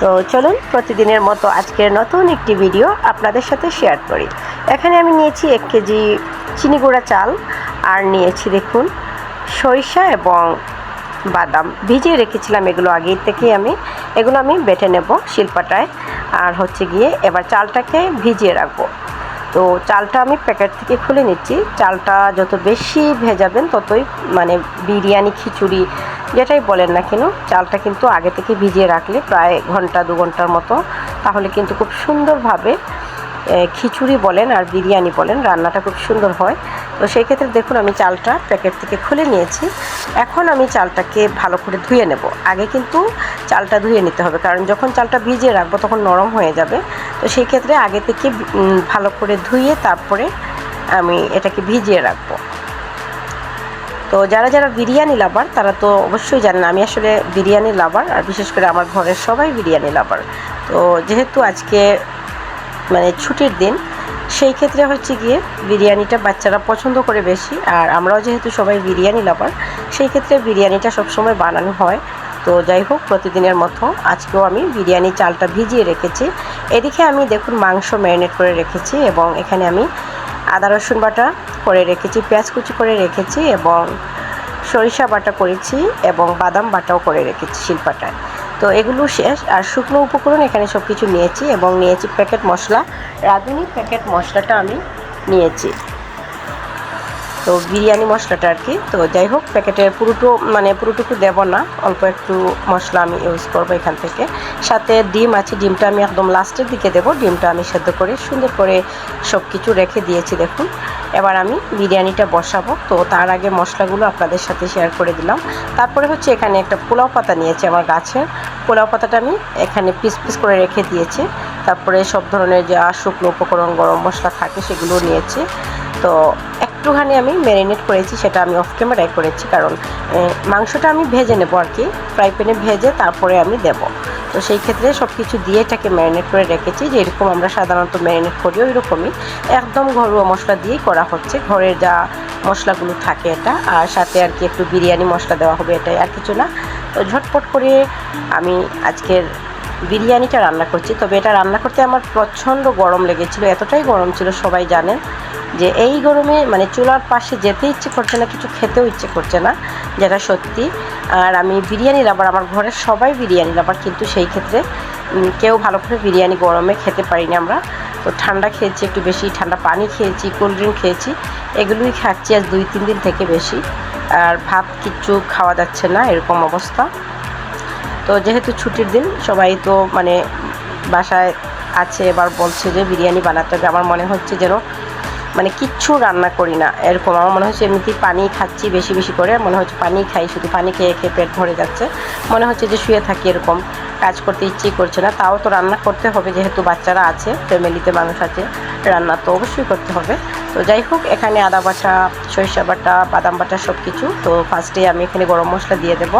তো চলুন প্রতিদিনের মতো আজকের নতুন একটি ভিডিও আপনাদের সাথে শেয়ার করি। এখানে আমি নিয়েছি এক কেজি চিনি গুঁড়া চাল, আর নিয়েছি দেখুন সরিষা এবং বাদাম। ভিজিয়ে রেখেছিলাম এগুলো আগের থেকেই আমি। এগুলো আমি বেটে নেব শিল্পাটায়। আর হচ্ছে গিয়ে এবার চালটাকে ভিজিয়ে রাখব। তো চালটা আমি প্যাকেট থেকে খুলে নিচ্ছি। চালটা যত বেশি ভেজাবেন ততই মানে বিরিয়ানি, খিচুড়ি যেটাই বলেন না কেন, চালটা কিন্তু আগে থেকে ভিজিয়ে রাখলে প্রায় ঘণ্টা, দু ঘণ্টার মতো। তাহলে কিন্তু খুব সুন্দরভাবে খিচুড়ি বলেন আর বিরিয়ানি বলেন, রান্নাটা খুব সুন্দর হয়। তো সেই ক্ষেত্রে দেখুন আমি চালটা প্যাকেট থেকে খুলে নিয়েছি। এখন আমি চালটাকে ভালো করে ধুয়ে নেব। আগে কিন্তু চালটা ধুয়ে নিতে হবে, কারণ যখন চালটা ভিজিয়ে রাখব তখন নরম হয়ে যাবে। তো সেই ক্ষেত্রে আগে থেকে ভালো করে ধুয়ে তারপরে আমি এটাকে ভিজিয়ে রাখব। তো যারা যারা বিরিয়ানি লাভার, তারা তো অবশ্যই জানেন আমি আসলে বিরিয়ানি লাভার, আর বিশেষ করে আমার ঘরের সবাই বিরিয়ানি লাভার। তো যেহেতু আজকে মানে ছুটির দিন, সেই ক্ষেত্রে হচ্ছে গিয়ে বিরিয়ানিটা বাচ্চারা পছন্দ করে বেশি, আর আমরাও যেহেতু সবাই বিরিয়ানি লাভার, সেই ক্ষেত্রে বিরিয়ানিটা সবসময় বানানো হয়। তো যাই হোক, প্রতিদিনের মতো আজকেও আমি বিরিয়ানি চালটা ভিজিয়ে রেখেছি। এদিকে আমি দেখুন মাংস ম্যারিনেট করে রেখেছি এবং এখানে আমি আদা, রসুন বাটা করে রেখেছি, পেঁয়াজ কুচি করে রেখেছি এবং সরিষা বাটা করেছি এবং বাদাম বাটাও করে রেখেছি শিল্পাটায় তো এগুলো শেষ। আর শুকনো উপকরণ এখানে সব কিছু নিয়েছি এবং নিয়েছি প্যাকেট মশলা। রাঁধুনি প্যাকেট মশলাটা আমি নিয়েছি। তো বিরিয়ানি মশলাটা আর কি। তো যাই হোক প্যাকেটের পুরোটো মানে পুরোটুকু দেব না, অল্প একটু মশলা আমি ইউজ করব এখান থেকে। সাথে ডিম আছে, ডিমটা আমি একদম লাস্টের দিকে দেবো। ডিমটা আমি সেদ্ধ করে সুন্দর করে সব কিছু রেখে দিয়েছি, দেখুন। এবার আমি বিরিয়ানিটা বসাবো। তো তার আগে মশলাগুলো আপনাদের সাথে শেয়ার করে দিলাম। তারপরে হচ্ছে এখানে একটা পোলাও পাতা নিয়েছি আমার গাছের পোলাও পাতাটা আমি এখানে পিস পিস করে রেখে দিয়েছি। তারপরে সব ধরনের যা শুকনো উপকরণ, গরম মশলা থাকে সেগুলো নিয়েছি। তো একটুখানি আমি ম্যারিনেট করেছি, সেটা আমি অফ ক্যামেরায় করেছি, কারণ মাংসটা আমি ভেজে নেব আর কি ফ্রাই প্যানে ভেজে তারপরে আমি দেব। তো সেই ক্ষেত্রে সব কিছু দিয়ে এটাকে ম্যারিনেট করে রেখেছি, যেরকম আমরা সাধারণত ম্যারিনেট করি ওই রকমই একদম ঘরোয়া মশলা দিয়েই করা হচ্ছে, ঘরের যা মশলাগুলো থাকে এটা, আর সাথে আর কি একটু বিরিয়ানি মশলা দেওয়া হবে এটাই আর কিছু না। তো ঝটপট করে আমি আজকের বিরিয়ানিটা রান্না করছি, তবে এটা রান্না করতে আমার প্রচণ্ড গরম লেগেছিল, এতটাই গরম ছিল সবাই জানেন। যে এই গরমে মানে চুলার পাশে যেতে ইচ্ছে করছে না, কিছু খেতেও ইচ্ছে করছে না, যেটা সত্যি। আর আমি বিরিয়ানি লাভার আমার ঘরের সবাই বিরিয়ানি লাভার কিন্তু সেই ক্ষেত্রে কেউ ভালো করে বিরিয়ানি গরমে খেতে পারি না আমরা। তো ঠান্ডা খেয়েছি, একটু বেশি ঠান্ডা পানি খেয়েছি কোল্ড ড্রিঙ্ক খেয়েছি, এগুলোই খাচ্ছি আজ দুই, তিন দিন থেকে বেশি। আর ভাত কিচ্ছু খাওয়া যাচ্ছে না, এরকম অবস্থা। তো যেহেতু ছুটির দিন, সবাই তো মানে বাসায় আছে, এবার বলছে যে বিরিয়ানি বানাতে হবে। আমার মনে হচ্ছে যেন মানে কিচ্ছু রান্না করি না। এরকম আমার মনে হচ্ছে এমনিতেই পানি খাচ্ছি বেশি বেশি করে, মনে হচ্ছে পানি খাই, শুধু পানি খেয়ে খেয়ে পেট ভরে যাচ্ছে। মনে হচ্ছে যে শুয়ে থাকি এরকম, কাজ করতে ইচ্ছেই করছে না। তাও তো রান্না করতে হবে, যেহেতু বাচ্চারা আছে ফ্যামিলিতে মানুষ আছে। রান্না তো অবশ্যই করতে হবে। তো যাই হোক, এখানে আদা বাটা, সরিষা বাটা, বাদাম বাটা সব কিছু তো ফার্স্টে আমি এখানে গরম মশলা দিয়ে দেবো।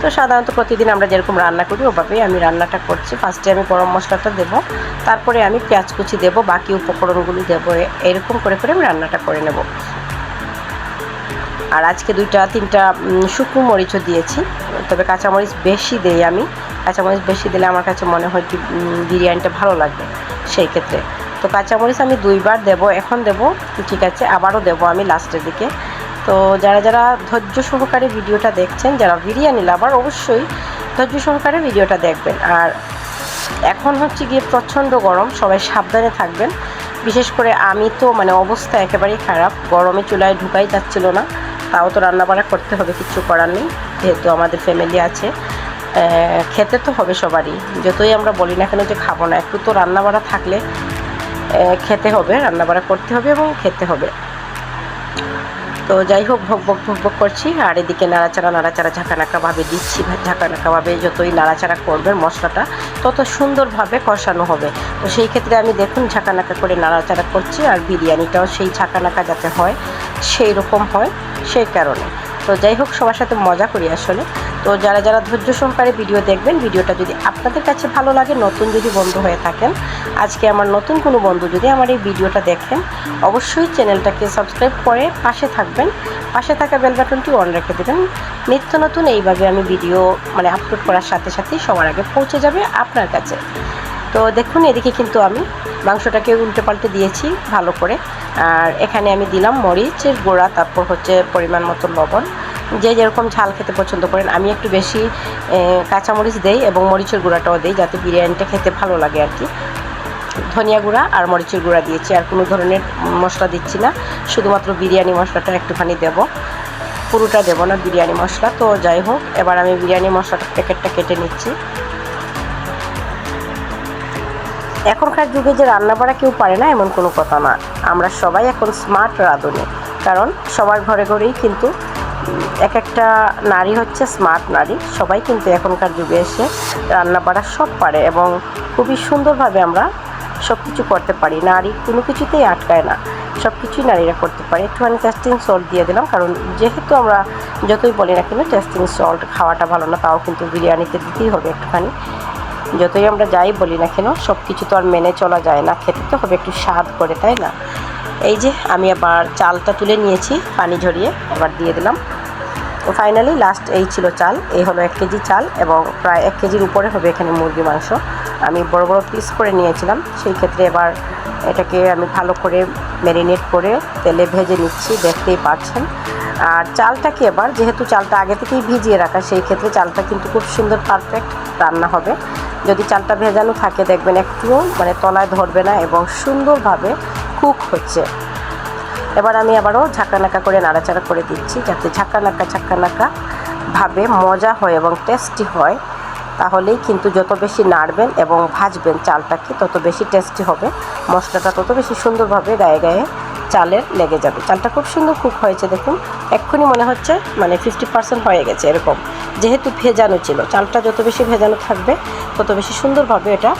তো সাধারণত প্রতিদিন আমরা যেরকম রান্না করি, ওভাবেই আমি রান্নাটা করছি। ফার্স্টে আমি গরম মশলাটা দেবো। তারপরে আমি পেঁয়াজ কুচি দেবো, বাকি উপকরণগুলো দেবো। এরকম করে করে আমি রান্নাটা করে নেব। আর আজকে দুইটা, তিনটা শুকনো মরিচও দিয়েছি। তবে কাঁচামরিচ বেশি দেই আমি। কাঁচামরিচ বেশি দিলে আমার কাছে মনে হয় কি বিরিয়ানিটা ভালো লাগবে। সেই ক্ষেত্রে। তো কাঁচামরিচ আমি দুইবার দেব, এখন দেব, ঠিক আছে, আবারও দেব আমি লাস্টের দিকে। তো যারা যারা ধৈর্য সহকারে ভিডিওটা দেখছেন, যারা বিরিয়ানি লাভার, অবশ্যই ধৈর্য সহকারে ভিডিওটা দেখবেন। আর এখন হচ্ছে গিয়ে প্রচণ্ড গরম, সবাই সাবধানে থাকবেন। বিশেষ করে আমি তো মানে অবস্থা একেবারেই খারাপ, গরমে চুলায় ঢুকাই যাচ্ছিল না, তাও তো রান্নাবাড়া করতে হবে কিচ্ছু করার নেই, যেহেতু আমাদের ফ্যামিলি আছে। খেতে তো হবে সবারই, যতই আমরা বলি না কেন যে খাব না, একটু তো রান্নাবাড়া থাকলে খেতে হবে, রান্নাবাড়া করতে হবে এবং খেতে হবে। তো যাই হোক, ভোগ ভোগ ভোগ ভোগ করছি। আর এদিকে নাড়াচাড়া নাড়াচাড়া ঝাঁকানাকাভাবে দিচ্ছি। ঝাঁকানাকাভাবে যতই নাড়াচাড়া করবেন মশলাটা, তত সুন্দরভাবে কষানো হবে। তো সেই ক্ষেত্রে আমি দেখুন, ঝাঁকানাকা করে নাড়াচাড়া করছি আর বিরিয়ানিটাও সেই ঝাঁকানাকা যাতে হয়, সেই রকম হয়, সেই কারণে। তো যাই হোক, সবার সাথে মজা করি আসলে। তো যারা যারা ধৈর্য সহকারে ভিডিও দেখবেন, ভিডিওটা যদি আপনাদের কাছে ভালো লাগে, নতুন যদি বন্ধু হয়ে থাকেন, আজকে আমার নতুন কোনো বন্ধু যদি আমার এই ভিডিওটা দেখেন, অবশ্যই চ্যানেলটাকে সাবস্ক্রাইব করে পাশে থাকবেন। পাশে থাকা বেল বাটনটি অন রেখে দেবেন। নিত্য নতুন এইভাবে আমি ভিডিও মানে আপলোড করার সাথে সাথেই সবার আগে পৌঁছে যাবে আপনার কাছে। তো দেখুন, এদিকে কিন্তু আমি মাংসটাকে উল্টে পাল্টে দিয়েছি ভালো করে। আর এখানে আমি দিলাম মরিচের গোড়া, তারপর হচ্ছে পরিমাণ মতো লবণ। যে যেরকম ঝাল খেতে পছন্দ করেন, আমি একটু বেশি কাঁচামরিচ দেই এবং মরিচের গুঁড়াটাও দিই যাতে বিরিয়ানিটা খেতে ভালো লাগে আর কি। ধনিয়া গুঁড়া আর মরিচের গুঁড়া দিয়েছি, আর কোনো ধরনের মশলা দিচ্ছি না। শুধুমাত্র বিরিয়ানি মশলাটা একটুখানি দেব। পুরোটা দেবো না বিরিয়ানি মশলা। তো যাই হোক, এবার আমি বিরিয়ানি মশলাটা প্যাকেটটা কেটে নিচ্ছি। এখনকার যুগে যে রান্না বাড়া কেউ পারে না, এমন কোনো কথা না। আমরা সবাই এখন স্মার্ট রাঁধুনি। কারণ সবার ঘরে ঘরেই কিন্তু এক একটা নারী হচ্ছে স্মার্ট নারী। সবাই কিন্তু এখনকার যুগে এসে রান্না বাড়া সব পারে এবং খুবই সুন্দরভাবে আমরা সব কিছু করতে পারি। নারী কোনো কিছুতেই আটকায় না। সব কিছুই নারীরা করতে পারে। একটুখানি টেস্টিং সল্ট দিয়ে দিলাম, কারণ যেহেতু আমরা যতই বলি না কেন টেস্টিং সল্ট খাওয়াটা ভালো না, তাও কিন্তু বিরিয়ানিতে দিতেই হবে একটুখানি। যতই আমরা যাই বলি না কেন সব কিছু তো আর মেনে চলা যায় না। খেতে তো হবে একটু স্বাদ করে, তাই না? এই যে আমি আবার চালটা তুলে নিয়েছি, পানি ঝরিয়ে আবার দিয়ে দিলাম। তো ফাইনালি লাস্ট এই ছিল চাল, এই হলো এক কেজি চাল এবং প্রায় এক কেজির উপরে হবে এখানে মুরগি মাংস। আমি বড় বড় পিস করে নিয়েছিলাম, সেই ক্ষেত্রে এবার এটাকে আমি ভালো করে ম্যারিনেট করে তেলে ভেজে নিচ্ছি, দেখতেই পাচ্ছেন। আর চালটাকে এবার, যেহেতু চালটা আগে থেকেই ভিজিয়ে রাখা, সেই ক্ষেত্রে চালটা কিন্তু খুব সুন্দর পারফেক্ট রান্না হবে। যদি চালটা ভেজানো থাকে, দেখবেন একটুও মানে তলায় ধরবে না এবং সুন্দরভাবে কুক হচ্ছে। এবার আমি আবারও ঝাঁকানাকা করে নাড়াচাড়া করে দিচ্ছি যাতে ঝাঁকানাকা ঝাঁকানাকা ভাবে মজা হয় এবং টেস্টি হয়। তাহলেই কিন্তু যত বেশি নাড়বেন এবং ভাজবেন চালটাকে, তত বেশি টেস্টি হবে। মশলাটা তত বেশি সুন্দরভাবে গায়ে গায়ে চালের লেগে যাবে। চালটা খুব সুন্দর কুক হয়েছে দেখুন। এক্ষুনি মনে হচ্ছে মানে ফিফটি পার্সেন্ট হয়ে গেছে এরকম। যেহেতু ভেজানো ছিল, চালটা যত বেশি ভেজানো থাকবে, তত বেশি সুন্দরভাবে এটা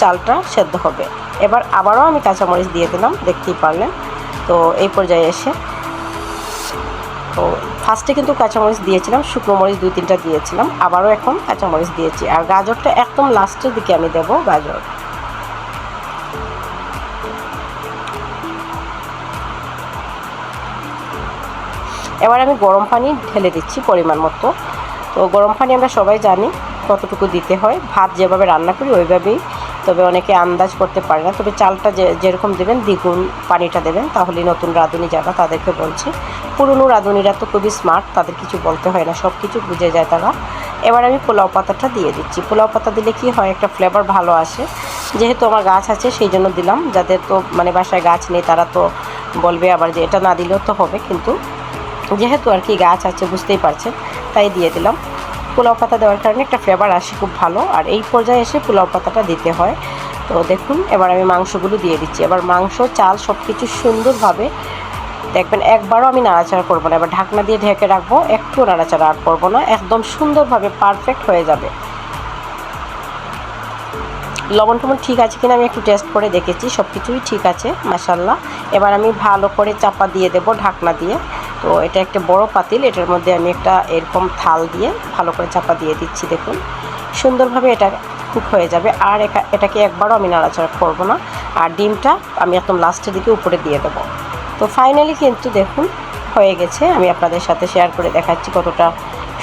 চালটা সেদ্ধ হবে। এবার আবারও আমি কাঁচামরিচ দিয়ে দিলাম, দেখতেই পারলেন। তো এই পর্যায়ে এসে তো ফার্স্টে কিন্তু কাঁচামরিচ দিয়েছিলাম, শুকনো মরিচ দুই তিনটা দিয়েছিলাম, আবারও এখন কাঁচামরিচ দিয়েছি। আর গাজরটা একদম লাস্টের দিকে আমি দেব গাজর। এবার আমি গরম পানি ঢেলে দিচ্ছি পরিমাণ মতো। তো গরম পানি আমরা সবাই জানি কতটুকু দিতে হয়। ভাত যেভাবে রান্না করি, ওইভাবেই তবে অনেকে আন্দাজ করতে পারে না। তবে চালটা যে, যেরকম দেবেন, দ্বিগুণ পানিটা দেবেন তাহলে নতুন রাঁধুনি যারা, তাদেরকে বলছি। পুরনো রাঁধুনিরা তো খুবই স্মার্ট তাদের কিছু বলতে হয় না সব কিছু বুঝে যায় তারা। এবার আমি পোলাও পাতাটা দিয়ে দিচ্ছি। পোলাও পাতা দিলে কি হয়, একটা ফ্লেভার ভালো আসে। যেহেতু আমার গাছ আছে সেই জন্য দিলাম। যাদের তো মানে বাসায় গাছ নেই, তারা তো বলবে আবার যে, এটা না দিলেও তো হবে, কিন্তু যেহেতু আর কি গাছ আছে, বুঝতেই পারছেন, তাই দিয়ে দিলাম। পোলাও পাতা দেওয়ার কারণে একটা ফ্লেভার আসে খুব ভালো। আর এই পর্যায়ে এসে পোলাও পাতাটা দিতে হয়। তো দেখুন, এবার আমি মাংসগুলো দিয়ে দিচ্ছি। এবার মাংস, চাল সব কিছু সুন্দরভাবে দেখবেন একবারও আমি নাড়াচাড়া করব না। এবার ঢাকনা দিয়ে ঢেকে রাখব। একটু নাড়াচাড়া আর করব না। একদম সুন্দরভাবে পারফেক্ট হয়ে যাবে। লবণ টবণ ঠিক আছে কিনা আমি একটু টেস্ট করে দেখেছি। সব কিছুই ঠিক আছে মাসাল্লাহ এবার আমি ভালো করে চাপা দিয়ে দেব ঢাকনা দিয়ে। তো এটা একটা বড় পাতিল, এটার মধ্যে আমি একটা এরকম থাল দিয়ে ভালো করে চাপা দিয়ে দিচ্ছি, দেখুন। সুন্দরভাবে এটা কুক হয়ে যাবে। আর এটাকে একবারও আমি নাড়াচাড়া করব না। আর ডিমটা আমি একদম লাস্টের দিকে উপরে দিয়ে দেবো। তো ফাইনালি কিন্তু দেখুন, হয়ে গেছে। আমি আপনাদের সাথে শেয়ার করে দেখাচ্ছি কতটা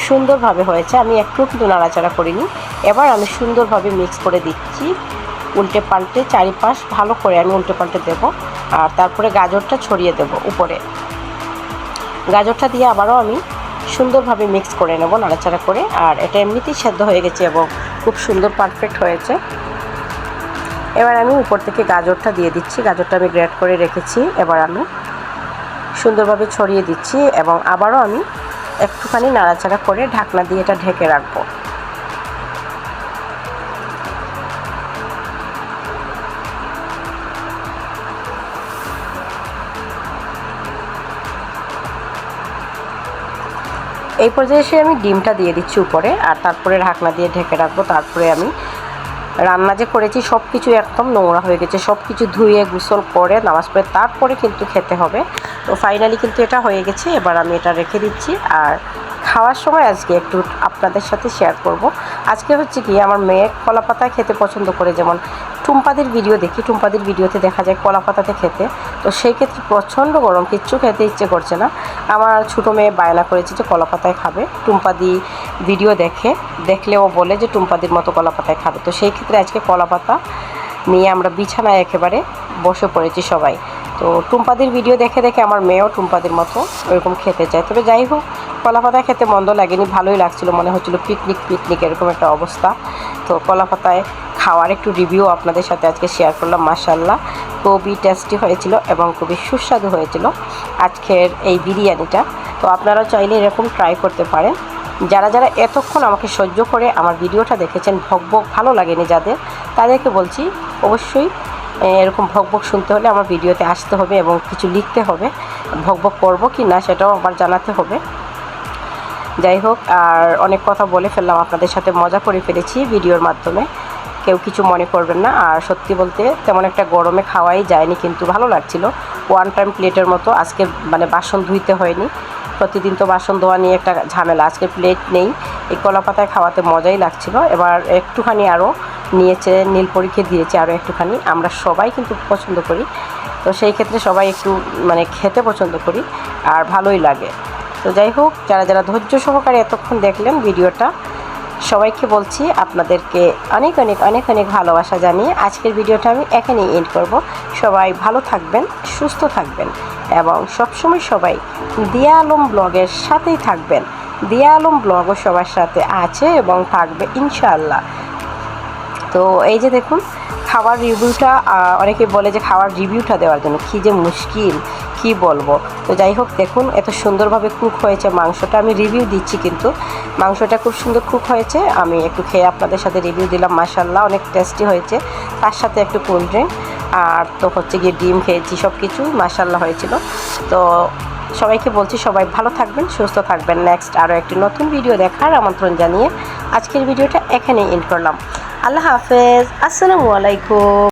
সুন্দরভাবে হয়েছে। আমি একটু কিন্তু নাড়াচাড়া করিনি। এবার আমি সুন্দরভাবে মিক্স করে দিচ্ছি। উল্টে পাল্টে চারিপাশ ভালো করে আমি উল্টে পাল্টে দেবো। আর তারপরে গাজরটা ছড়িয়ে দেব উপরে। গাজরটা দিয়ে আবারও আমি সুন্দরভাবে মিক্স করে নেব, নাড়াচাড়া করে। আর এটা এমনিতেই সেদ্ধ হয়ে গেছে এবং খুব সুন্দর পারফেক্ট হয়েছে। এবার আমি উপর থেকে গাজরটা দিয়ে দিচ্ছি। গাজরটা আমি গ্রেড করে রেখেছি। এবার আমি সুন্দরভাবে ছড়িয়ে দিচ্ছি এবং আবারও আমি একটুখানি নাড়াচাড়া করে ঢাকনা দিয়ে এটা ঢেকে রাখব। এই পর্যায়ে এসে আমি ডিমটা দিয়ে দিচ্ছি উপরে, আর তারপরে ঢাকনা দিয়ে ঢেকে রাখব। তারপরে আমি রান্না যে করেছি সব কিছু একদম নোংরা হয়ে গেছে। সব কিছু ধুয়ে গুসল করে নামাজ পড়ে তারপরে কিন্তু খেতে হবে। তো ফাইনালি কিন্তু এটা হয়ে গেছে। এবার আমি এটা রেখে দিচ্ছি। আর খাওয়ার সময় আজকে একটু আপনাদের সাথে শেয়ার করব। আজকে হচ্ছে কি, আমার মেয়ে কলা পাতায় খেতে পছন্দ করে। যেমন টুম্পাদের ভিডিও দেখি, টুম্পাদের ভিডিওতে দেখা যায় কলা পাতাতে খেতে। তো সেই ক্ষেত্রে প্রচণ্ড গরম, কিচ্ছু খেতে ইচ্ছে করছে না। আমার ছোটো মেয়ে বায়না করেছে যে কলা পাতায় খাবে। টুম্পাদি ভিডিও দেখে, দেখলে ও বলে যে টুম্পাদির মতো কলা পাতায় খাবে। তো সেই ক্ষেত্রে আজকে কলা পাতা নিয়ে আমরা বিছানায় একেবারে বসে পড়েছি সবাই। তো টুম্পাদির ভিডিও দেখে দেখে আমার মেয়েও টুম্পাদির মতো ওরকম খেতে চায়। তবে যাই হোক, কলা পাতায় খেতে মন্দ লাগেনি, ভালোই লাগছিল। মনে হচ্ছিল পিকনিক পিকনিক, এরকম একটা অবস্থা। তো কলা পাতায় খাওয়ার একটু রিভিউ আপনাদের সাথে আজকে শেয়ার করলাম মাসাল্লাহ খুবই টেস্টি হয়েছিল এবং খুবই সুস্বাদু হয়েছিল আজকের এই বিরিয়ানিটা। তো আপনারা চাইলে এরকম ট্রাই করতে পারেন। যারা যারা এতক্ষণ আমাকে সহ্য করে আমার ভিডিওটা দেখেছেন ভক ভক ভালো লাগেনি যাদের, তাদেরকে বলছি অবশ্যই এরকম ভকভক শুনতে হলে আমার ভিডিওতে আসতে হবে এবং কিছু লিখতে হবে ভকভক করব কি না সেটাও আমার জানাতে হবে। যাই হোক, আর অনেক কথা বলে ফেললাম, আপনাদের সাথে মজা করে ফেলেছি ভিডিওর মাধ্যমে। কেউ কিছু মনে করবেন না। আর সত্যি বলতে তেমন একটা গরমে খাওয়াই যায়নি, কিন্তু ভালো লাগছিল। ওয়ান টাইম প্লেটের মতো আজকে মানে বাসন ধুইতে হয়নি। প্রতিদিন তো বাসন ধোয়া নিয়ে একটা ঝামেলা, আজকে প্লেট নেই। এই কলা পাতায় খাওয়াতে মজাই লাগছিল। এবার একটুখানি আরও নিয়েছে, নীল পরীক্ষে দিয়েছে আরও একটুখানি। আমরা সবাই কিন্তু পছন্দ করি। তো সেই ক্ষেত্রে সবাই একটু মানে খেতে পছন্দ করি, আর ভালোই লাগে। তো যাই হোক, যারা যারা ধৈর্য সহকারে এতক্ষণ দেখলেন ভিডিওটা সবাইকে বলছি আপনাদেরকে অনেক অনেক অনেক অনেক ভালোবাসা জানিয়ে আজকের ভিডিওটা আমি এখানেই এন্ড করব। সবাই ভালো থাকবেন, সুস্থ থাকবেন এবং সবসময় সবাই দিয়া আলম ব্লগের সাথেই থাকবেন। দিয়া আলম ব্লগও সবার সাথে আছে এবং থাকবে ইনশাআল্লাহ। তো এই যে দেখুন খাবার রিভিউটা অনেকে বলে যে খাওয়ার রিভিউটা দেওয়ার জন্য কী যে মুশকিল। কি বলব? তো যাই হোক, দেখুন, এত সুন্দরভাবে কুক হয়েছে মাংসটা। আমি রিভিউ দিচ্ছি কিন্তু। মাংসটা খুব সুন্দর কুক হয়েছে। আমি একটু খেয়ে আপনাদের সাথে রিভিউ দিলাম মাসাল্লাহ অনেক টেস্টি হয়েছে। তার সাথে একটু কোল্ড ড্রিঙ্ক আর তো হচ্ছে গিয়ে ডিম খেয়েছি সব কিছু মাসাল্লাহ হয়েছিল। তো সবাইকে বলছি, সবাই ভালো থাকবেন, সুস্থ থাকবেন। নেক্সট আরও একটি নতুন ভিডিও দেখার আমন্ত্রণ জানিয়ে আজকের ভিডিওটা এখানেই এন্ড করলাম। আল্লাহ হাফেজ, আসসালামু আলাইকুম।